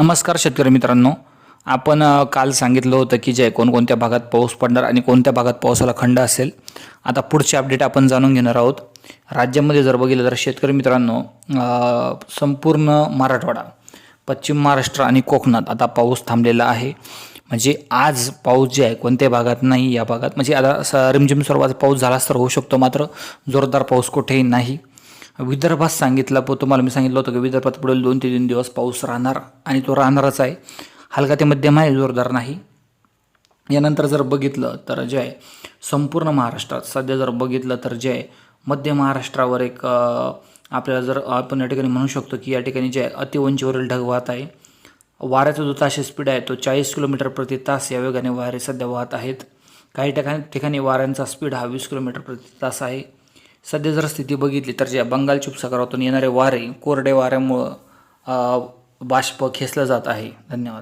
नमस्कार शेतकरी मित्रांनो. आपण काल सांगितलं होतं की जे कोणकोणत्या भागात पाऊस पडणार आणि कोणत्या भागात पावसाला खंड असेल आता पुढचे अपडेट आपण जाणून घेणार आहोत. राज्यामध्ये जर बघितलं तर शेतकरी मित्रांनो संपूर्ण मराठवाडा पश्चिम महाराष्ट्र आणि कोकणात आता पाऊस थांबलेला आहे. म्हणजे आज पाऊस जे आहे कोणत्या भागात नाही या भागात म्हणजे आता रिमझिम स्वरूपाचा पाऊस झालाच तर होऊ शकतो मात्र जोरदार पाऊस कुठेही नाही. विदर्भात सांगितला प तुम्हाला मी सांगितलं होतं की विदर्भात पुढील दोन ते तीन दिवस पाऊस राहणार आणि तो राहणारच आहे. हलका ते मध्यम आहे जोरदार नाही. यानंतर जर बघितलं तर जे आहे संपूर्ण महाराष्ट्रात सध्या जर बघितलं तर जे आहे मध्य महाराष्ट्रावर एक आपल्याला जर आपण या ठिकाणी म्हणू शकतो की या ठिकाणी जे आहे अतिवंचीवरील ढग वाहत आहे. वाऱ्याचा जो ताशी स्पीड आहे तो चाळीस किलोमीटर प्रति तास या वेगाने वारे सध्या वाहत आहेत. काही ठिकाणी ठिकाणी वाऱ्यांचा स्पीड हा वीस किलोमीटर प्रति तास आहे. सध्या जर स्थिती बघितली तर ज्या बंगालच्या उपसागरातून येणारे वारे कोरडे वाऱ्यामुळं बाष्प खेचलं जात आहे. धन्यवाद.